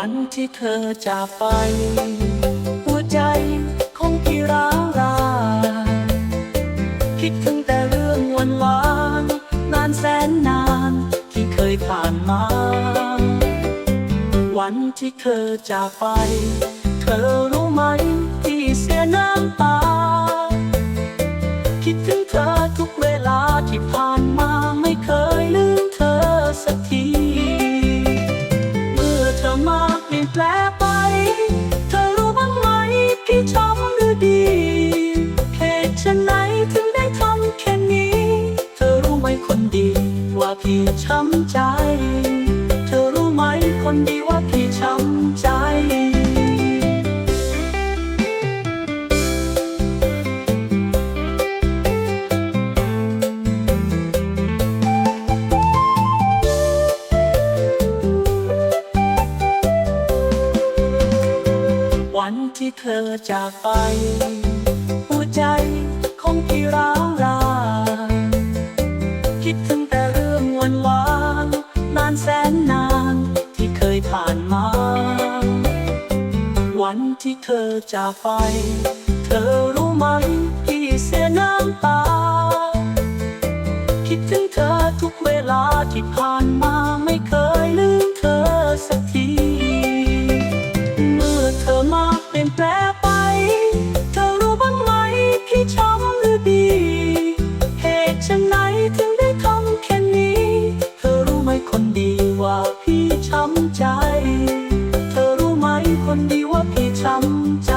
วันที่เธอจากไป หัวใจของพี่ร้าวราคิดถึงแต่เรื่องวันวานนานแสนนานที่เคยผ่านมา วันที่เธอจากไป เธอรู้ไหมที่เสียน้ำตา คิดถึงเธอทุกเวลาที่ผ่าน มคนดี ว่าพี่ช้ำใจ เธอรู้ไหมคนดีว่าพี่ช้ำใจวันที่เธอจากไป หัวใจของพี่รา นนานที่เคยผ่านมา วันที่เธอจากไป เธอรู้ไหมพี่เสียน้ำตา คิดถึงเธอทุกเวลาที่ผ่านมาไม่เคยลืมเธอสักที เมื่อเธอมาเปลี่ยนแปลงไป เธอรู้บ้างไหมพี่ช้ำหรือดี เหตุฉะไหนถึงได้ทำแค่นี้ เธอรู้ไหมคนดี ว่าพี่ช้ำใจ เธอรู้ไหมคนดีว่าพี่ช้ำใจ